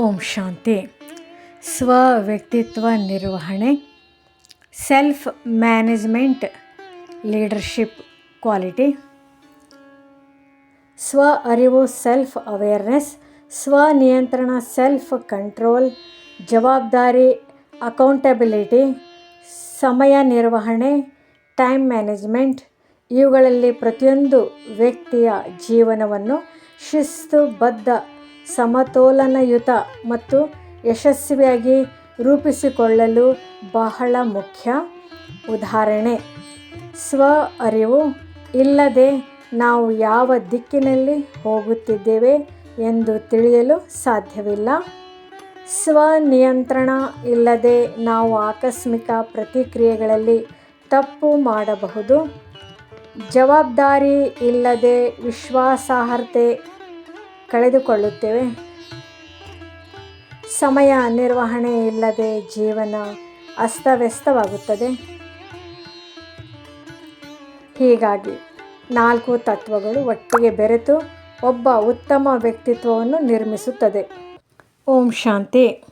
ಓಂ ಶಾಂತಿ. ಸ್ವ ವ್ಯಕ್ತಿತ್ವ ನಿರ್ವಹಣೆ, ಸೆಲ್ಫ್ ಮ್ಯಾನೇಜ್ಮೆಂಟ್, ಲೀಡರ್ಶಿಪ್ ಕ್ವಾಲಿಟಿ. ಸ್ವ ಅರಿವು, ಸೆಲ್ಫ್ ಅವೇರ್ನೆಸ್ ಸ್ವನಿಯಂತ್ರಣ ಸೆಲ್ಫ್ ಕಂಟ್ರೋಲ್, ಜವಾಬ್ದಾರಿ, ಅಕೌಂಟಬಿಲಿಟಿ, ಸಮಯ ನಿರ್ವಹಣೆ, ಟೈಮ್ ಮ್ಯಾನೇಜ್ಮೆಂಟ್, ಇವುಗಳಲ್ಲಿ ಪ್ರತಿಯೊಂದು ವ್ಯಕ್ತಿಯ ಜೀವನವನ್ನು ಶಿಸ್ತುಬದ್ಧ ಸಮತೋಲನಯುತ ಮತ್ತು ಯಶಸ್ವಿಯಾಗಿ ರೂಪಿಸಿಕೊಳ್ಳಲು ಬಹಳ ಮುಖ್ಯ ಉದಾಹರಣೆ. ಸ್ವ ಅರಿವು ಇಲ್ಲದೆ ನಾವು ಯಾವ ದಿಕ್ಕಿನಲ್ಲಿ ಹೋಗುತ್ತಿದ್ದೇವೆ ಎಂದು ತಿಳಿಯಲು ಸಾಧ್ಯವಿಲ್ಲ. ಸ್ವನಿಯಂತ್ರಣ ಇಲ್ಲದೆ ನಾವು ಆಕಸ್ಮಿಕ ಪ್ರತಿಕ್ರಿಯೆಗಳಲ್ಲಿ ತಪ್ಪು ಮಾಡಬಹುದು. ಜವಾಬ್ದಾರಿ ಇಲ್ಲದೆ ವಿಶ್ವಾಸಾರ್ಹತೆ ಕಳೆದುಕೊಳ್ಳುತ್ತೇವೆ. ಸಮಯ ನಿರ್ವಹಣೆ ಇಲ್ಲದೆ ಜೀವನ ಅಸ್ತವ್ಯಸ್ತವಾಗುತ್ತದೆ. ಹೀಗಾಗಿ ನಾಲ್ಕು ತತ್ವಗಳು ಒಟ್ಟಿಗೆ ಬೆರೆತು ಒಬ್ಬ ಉತ್ತಮ ವ್ಯಕ್ತಿತ್ವವನ್ನು ನಿರ್ಮಿಸುತ್ತದೆ. ಓಂ ಶಾಂತಿ.